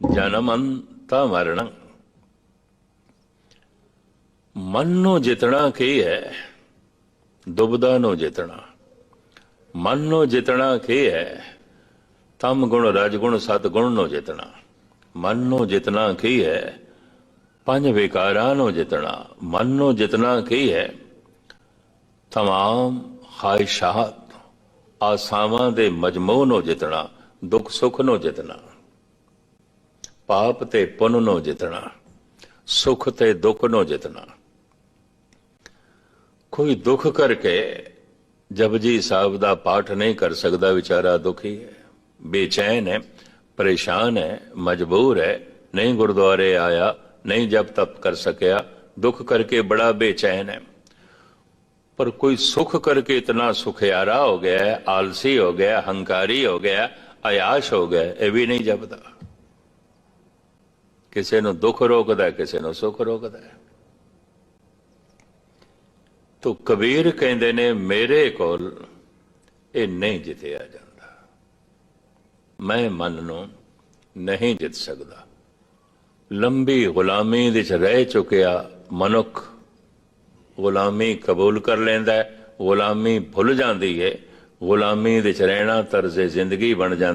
ਜਨਮੰਤਾ ਮਰਨ ਮਨ ਨੂੰ ਜਿਤਣਾ ਕੀ ਹੈ, ਦੁਬਦਾ ਨੂੰ ਜਿਤਣਾ। ਮਨ ਨੂੰ ਜਿਤਣਾ ਕੀ ਹੈ, ਤਮ ਗੁਣ ਰਜ ਗੁਣ ਸਤ ਗੁਣ ਨੂੰ ਜਿਤਣਾ। ਮਨ ਨੂੰ ਜਿਤਨਾ ਕੀ ਹੈ, ਪੰਜ ਵਿਕਾਰਾਂ ਨੂੰ ਜਿਤਣਾ। ਮਨ ਨੂੰ ਜਿਤਨਾ ਕੀ ਹੈ, ਤਮਾਮ ਖਾਹਿਸ਼ਾਤ ਆਸਾਵਾਂ ਦੇ ਮਜਮੂ ਨੂੰ ਜਿਤਣਾ, ਦੁੱਖ ਸੁੱਖ ਨੂੰ ਜਿਤਣਾ। ਪਾਪ ਤੇ ਪੁੰਨ ਨੂੰ ਜਿਤਣਾ, ਸੁਖ ਤੇ ਦੁੱਖ ਨੂੰ ਜਿਤਣਾ। ਕੋਈ ਦੁੱਖ ਕਰਕੇ ਜਪਜੀ ਸਾਹਿਬ ਦਾ ਪਾਠ ਨਹੀਂ ਕਰ ਸਕਦਾ ਵਿਚਾਰਾ ਦੁਖੀ ਹੈ। ਬੇਚੈਨ ਹੈ, ਪਰੇਸ਼ਾਨ ਹੈ, ਮਜਬੂਰ ਹੈ, ਨਹੀਂ ਗੁਰਦੁਆਰੇ ਆਇਆ, ਨਹੀਂ ਜਪ ਤਪ ਕਰ ਸਕਿਆ, ਦੁੱਖ ਕਰਕੇ ਬੜਾ ਬੇਚੈਨ ਹੈ। ਪਰ ਕੋਈ ਸੁਖ ਕਰਕੇ ਇਤਨਾ ਸੁਖਿਆਰਾ ਹੋ ਗਿਆ, ਆਲਸੀ ਹੋ ਗਿਆ, ਹੰਕਾਰੀ ਹੋ ਗਿਆ ਆਯਾਸ਼ ਹੋ ਗਿਆ, ਇਹ ਵੀ ਨਹੀਂ ਜਪਦਾ। ਕਿਸੇ ਨੂੰ ਦੁੱਖ ਰੋਕਦਾ ਕਿਸੇ ਨੂੰ ਸੁੱਖ ਰੋਕਦਾ ਹੈ। ਤੋ ਕਬੀਰ ਕਹਿੰਦੇ ਨੇ, ਮੇਰੇ ਕੋਲ ਇਹ ਨਹੀਂ ਜਿੱਤਿਆ ਜਾਂਦਾ। ਮੈਂ ਮਨ ਨੂੰ ਨਹੀਂ ਜਿੱਤ ਸਕਦਾ। ਲੰਬੀ ਗੁਲਾਮੀ ਵਿੱਚ ਰਹਿ ਚੁੱਕਿਆ ਮਨੁੱਖ ਗੁਲਾਮੀ ਕਬੂਲ ਕਰ ਲੈਂਦਾ ਹੈ, ਗੁਲਾਮੀ ਭੁੱਲ ਜਾਂਦੀ ਹੈ, ਗੁਲਾਮੀ ਵਿੱਚ ਰਹਿਣਾ ਤਰਜ਼ੇ ਜ਼ਿੰਦਗੀ ਬਣ ਜਾਂਦੀ